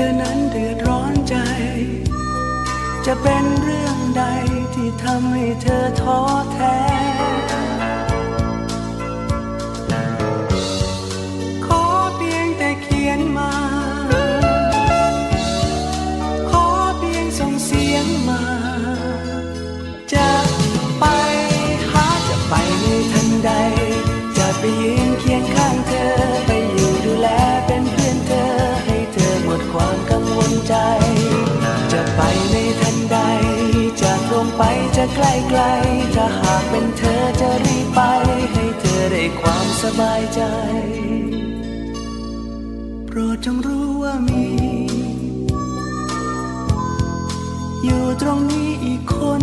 ธอนั้นเดือดร้อนใจ จะเป็นเรื่องใดที่ทำให้เธอท้อ ใจ จะไปในทันใด จะตรงไปจะใกล้ไกล ถ้าหากเป็นเธอจะรีบไป ให้เธอได้ความสบายใจ โปรดจงรู้ว่ามี อยู่ตรงนี้อีกคน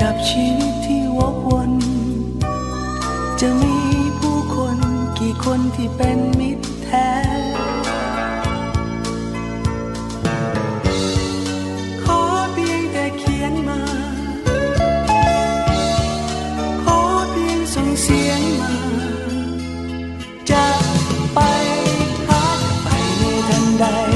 กับชีวิตที่วกวน ทั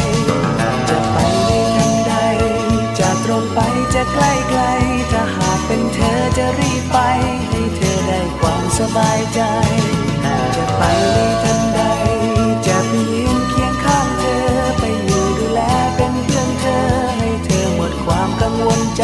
บายใจจะไปในทันใด จะไปยืนเคียงข้างเธอ ไปอยู่ดูแลเป็นเพื่อนเธอ ให้เธอหมดความกังวลใจ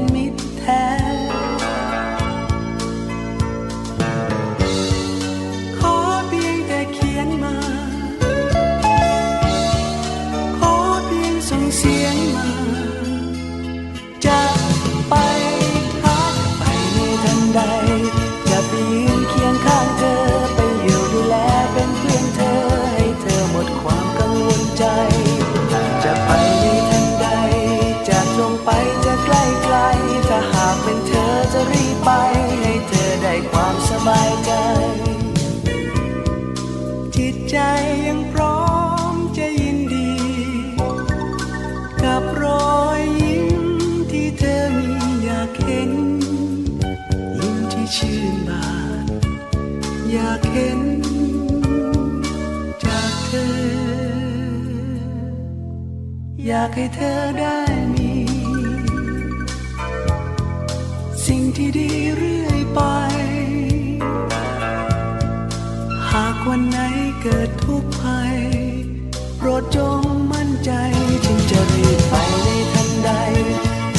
อยากให้เธอได้มี สิ่งที่ดีเรื่อยไป หากวันไหนเกิดทุกข์ภัย โปรดจงมั่นใจ ฉันจะรีบไปในทันใด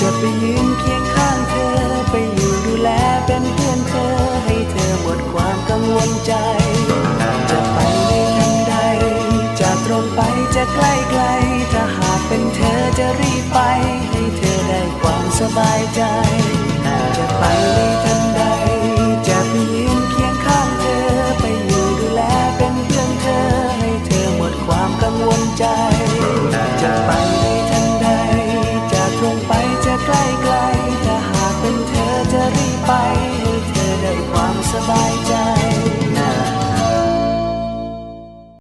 จะไปยืนเคียง บายใจจะไปไ